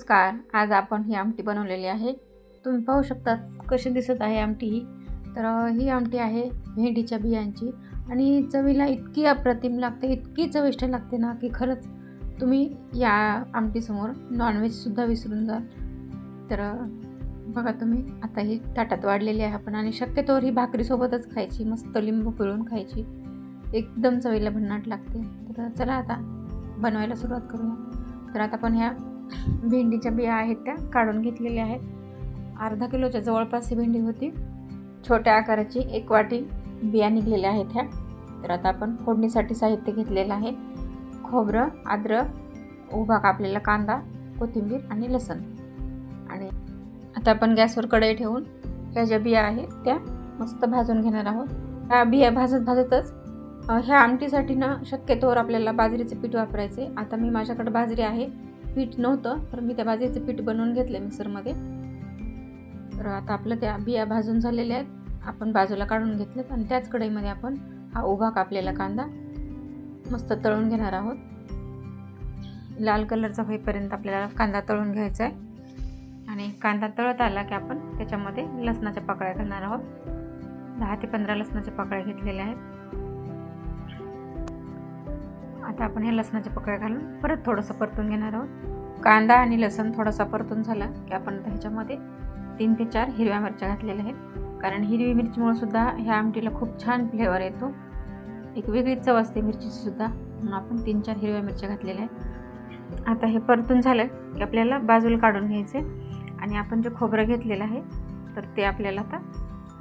नमस्कार आज आपण ही आमटी बनवलेली आहे. तुम्ही पाहू शकता कशी दिसत आहे आमटी ही. तर ही आमटी आहे भेंडीच्या बियांची आणि चवीला इतकी अप्रतिम लागते इतकी चविष्ट लागते ना की खरंच तुम्ही या आमटीसमोर नॉनव्हेजसुद्धा विसरून जाल. तर बघा तुम्ही आता ही ताटात वाढलेली आहे आपण आणि शक्यतोवर ही भाकरीसोबतच खायची मस्त लिंबू पिळून खायची. एकदम चवीला भन्नाट लागते. तर चला आता बनवायला सुरुवात करूया. तर आता आपण ह्या भेंडीच्या बिया आहेत त्या काढून घेतलेल्या आहेत. अर्धा किलोच्या जवळपास ही भेंडी होती. छोट्या आकाराची एक वाटी बिया निघलेल्या आहेत ह्या. तर आता आपण फोडणीसाठी साहित्य घेतलेलं आहे. खोबरं अद्रक उभा कापलेला कांदा कोथिंबीर आणि लसण. आणि आता आपण गॅसवर कढई ठेवून ह्या ज्या बिया आहेत त्या मस्त भाजून घेणार आहोत. ह्या बिया भाजत भाजतच ह्या आमटीसाठी ना शक्यतोवर आपल्याला बाजरीचे पीठ वापरायचे. आता मी माझ्याकडे बाजरी आहे. पीठ नव्हतं तर मी त्या भाजीचं पीठ बनवून घेतलं मिक्सरमध्ये. तर आता आपलं त्या बिया भाजून झालेल्या आहेत. आपण बाजूला काढून घेतल्यात आणि त्याच कढईमध्ये आपण हा उभा कापलेला कांदा मस्त तळून घेणार आहोत. लाल कलरचा होईपर्यंत आपल्याला कांदा तळून घ्यायचा आहे. आणि कांदा तळत आला की आपण त्याच्यामध्ये लसणाच्या पाकळ्या घालणार आहोत. दहा ते पंधरा लसणाच्या पाकळ्या घेतलेल्या आहेत. आता आपण हे लसणाच्या पकड्या घालून परत थोडंसं परतून घेणार आहोत. कांदा आणि लसण थोडासा परतून झाला की आपण आता ह्याच्यामध्ये तीन ते चार हिरव्या मिरच्या घातलेल्या आहेत. कारण हिरवी मिरचीमुळे सुद्धा ह्या आमटीला खूप छान फ्लेवर येतो. एक वेगळी चव असते मिरचीची सुद्धा. म्हणून आपण तीन चार हिरव्या मिरच्या घातलेल्या आहेत. आता हे परतून झालं की आपल्याला बाजूला काढून घ्यायचे. आणि आपण जे खोबरं घेतलेलं आहे तर ते आपल्याला आता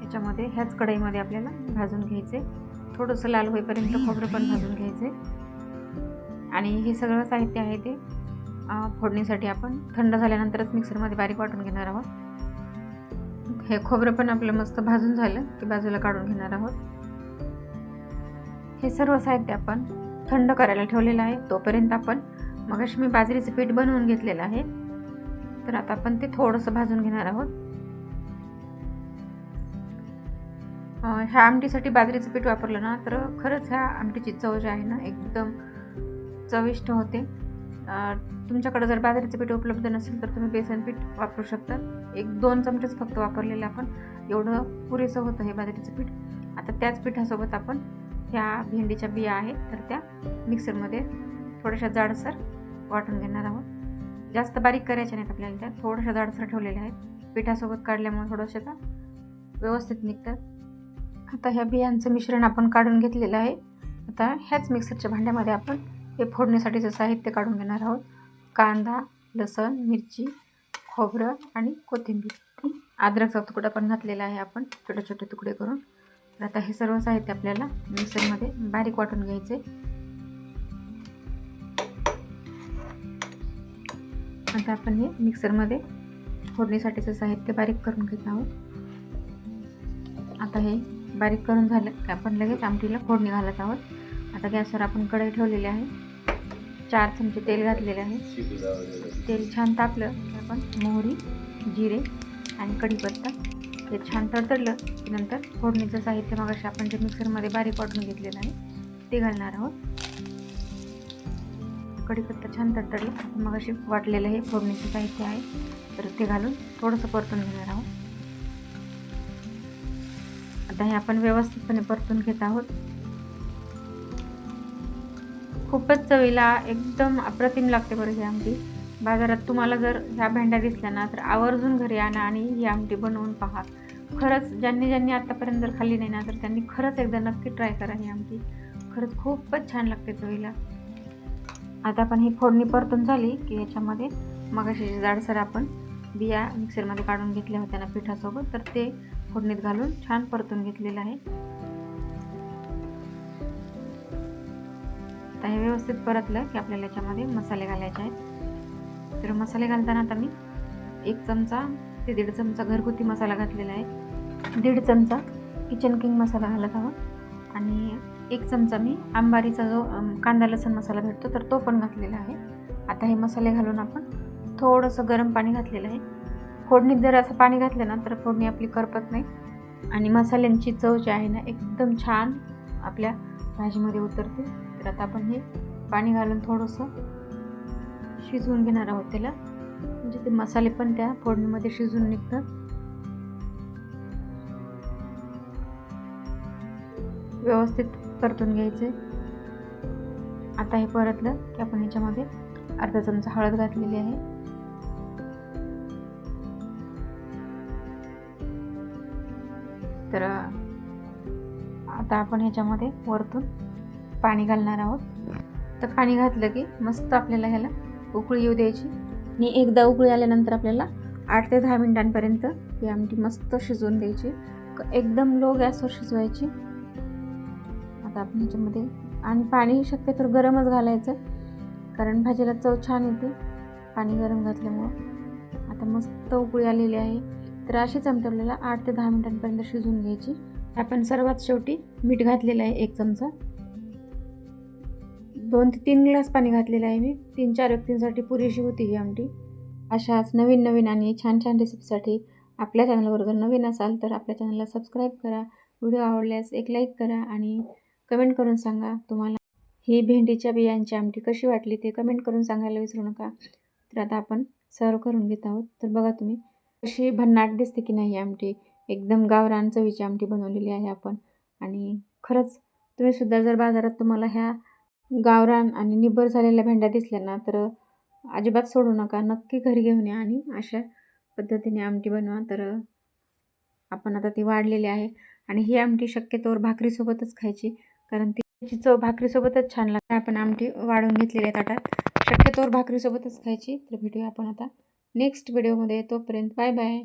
याच्यामध्ये ह्याच कढईमध्ये आपल्याला भाजून घ्यायचे. थोडंसं लाल होईपर्यंत खोबरं पण भाजून घ्यायचे. आणि हे सगळं साहित्य आहे ते फोडणीसाठी आपण थंड झाल्यानंतरच मिक्सरमध्ये बारीक वाटून घेणार आहोत. हे खोबरं पण आपलं मस्त भाजून झालं की बाजूला काढून घेणार आहोत. हे सर्व साहित्य आपण थंड करायला ठेवलेलं आहे. तोपर्यंत आपण मग मी बाजरीचं पीठ बनवून घेतलेलं आहे. तर आता आपण ते थोडंसं भाजून घेणार आहोत. ह्या आमटीसाठी बाजरीचं पीठ वापरलं ना तर खरंच ह्या आमटीची चव जी आहे ना एकदम चविष्ट होते. तुमच्याकडे जर बाजरीचं पीठ उपलब्ध नसेल तर तुम्ही बेसन पीठ वापरू शकता. एक दोन चमचेच फक्त वापरलेले आपण. एवढं पुरेसं होतं हे बाजरीचं पीठ. आता त्याच पिठासोबत आपण ह्या भेंडीच्या बिया आहेत तर त्या मिक्सरमध्ये थोड्याशा जाडसर वाटून घेणार आहोत. जास्त बारीक करायच्या नाहीत आपल्याला त्या थोड्याशा जाडसर ठेवलेल्या आहेत. पिठासोबत काढल्यामुळे थोडंशा त्या व्यवस्थित निघतात आता ह्या बियांचं मिश्रण आपण काढून घेतलेलं आहे. आता ह्याच मिक्सरच्या भांड्यामध्ये आपण हे फोडणीसाठीचं साहित्य काढून घेणार आहोत. कांदा लसण मिरची खोबरं आणि कोथिंबीर. अद्रकचा तुकडा पण घातलेला आहे आपण छोटे छोटे तुकडे करून. तर आता हे सर्व साहित्य आपल्याला मिक्सरमध्ये बारीक वाटून घ्यायचे. आता आपण हे मिक्सरमध्ये फोडणीसाठीचं साहित्य बारीक करून घेत आहोत. आता हे बारीक करून झालं की आपण लगेच आमटीला फोडणी घालत आहोत. आता गॅसवर आपण कढई ठेवलेली आहे. चार चमचे तेल घातलेले आहे. तेल छान तापलं की आपण मोहरी जिरे आणि कढीपत्ता हे छान तडतडलं की नंतर फोडणीचं साहित्य मगाशी आपण जे मिक्सरमध्ये बारीक वाटून घेतलेलं आहे ते घालणार आहोत. कढीपत्ता छान तडतडलं. मग अशी वाटलेलं हे फोडणीचं साहित्य आहे तर ते घालून थोडंसं परतून घेणार आहोत. आता हे आपण व्यवस्थितपणे परतून घेत आहोत. खूपच चवीला एकदम अप्रतिम लागते बरं ही आमटी. बाजारात तुम्हाला जर ह्या भेंड्या दिसल्या ना तर आवर्जून घरी आणा आणि ही आमटी बनवून पहा. खरंच ज्यांनी ज्यांनी आत्तापर्यंत जर खाल्ली नाही ना तर त्यांनी खरंच एकदा नक्की ट्राय करा ही आमटी. खरंच खूपच छान लागते चवीला. आता आपण ही फोडणी परतून झाली की याच्यामध्ये मगाशी जाडसर आपण बिया मिक्सरमध्ये काढून घेतल्या होत्या ना पिठासोबत तर ते फोडणीत घालून छान परतून घेतलेलं आहे. आता हे व्यवस्थित परतलं की आपल्याला याच्यामध्ये मसाले घालायचे आहेत. तर मसाले घालताना आता मी एक चमचा ते दीड चमचा घरगुती मसाला घातलेला आहे. दीड चमचा किचन किंग मसाला घालत हवा आणि एक चमचा मी आंबारीचा जो कांदा लसण मसाला भेटतो तर तो पण घातलेला आहे. आता हे मसाले घालून आपण थोडंसं गरम पाणी घातलेलं आहे. फोडणीत जर असं पाणी घातलं ना तर फोडणी आपली करपत नाही. आणि मसाल्यांची चव जी आहे ना एकदम छान आपल्या भाजीमध्ये उतरते. तर आता आपण हे पाणी घालून थोडंसं शिजवून घेणार आहोत त्याला. म्हणजे ते मसाले पण त्या फोडणीमध्ये शिजून निघतात. व्यवस्थित परतून घ्यायचे. आता हे परतलं की आपण ह्याच्यामध्ये अर्धा चमचा हळद घातलेली आहे. तर आता आपण ह्याच्यामध्ये वरतून पाणी घालणार आहोत. तर पाणी घातलं की मस्त आपल्याला ह्याला उकळी येऊ द्यायची. आणि एकदा उकळी आल्यानंतर आपल्याला आठ ते दहा मिनिटांपर्यंत ही आमटी मस्त शिजवून द्यायची. एकदम लो गॅसवर शिजवायची. आता आपण ह्याच्यामध्ये आणि पाणी शक्यतो गरमच घालायचं कारण भाजीला चव छान येते. पाणी गरम घातल्यामुळं आता मस्त उकळी आलेली आहे. तर अशीच आमटी आपल्याला आठ ते दहा मिनिटांपर्यंत शिजवून घ्यायची. आपण सर्वात शेवटी मीठ घातलेलं आहे एक चमचा. दोन ते तीन ग्लास पाणी घातलेलं आहे मी. तीन चार व्यक्तींसाठी पुरेशी होती ही आमटी. अशाच नवीन नवीन आणि छान छान रेसिपीसाठी आपल्या चॅनलवर जर नवीन असाल तर आपल्या चॅनलला सबस्क्राईब करा. व्हिडिओ आवडल्यास एक लाईक करा आणि कमेंट करून सांगा तुम्हाला ही भेंडीच्या बियांची आमटी कशी वाटली ते कमेंट करून सांगायला विसरू नका. तर आता आपण सर्व करून घेत आहोत. तर बघा तुम्ही कशी भन्नाट दिसते की नाही ही आमटी? एकदम गावरान चवीची आमटी बनवलेली आहे आपण. आणि खरंच तुम्ही सुद्धा जर बाजारात तुम्हाला ह्या गावरान आणि निब्बर झालेल्या भेंड्या दिसल्या ना तर अजिबात सोडू नका. नक्की घरी घेऊन या आणि अशा पद्धतीने आमटी बनवा. तर आपण आता ती वाढलेली आहे आणि ही आमटी शक्यतोवर भाकरीसोबतच खायची कारण ती चव भाकरीसोबतच छान लागते. आपण आमटी वाढून घेतलेली आहे ताटात. शक्यतोवर भाकरीसोबतच खायची. तर भेटूया आपण आता नेक्स्ट व्हिडिओमध्ये तोपर्यंत बाय बाय.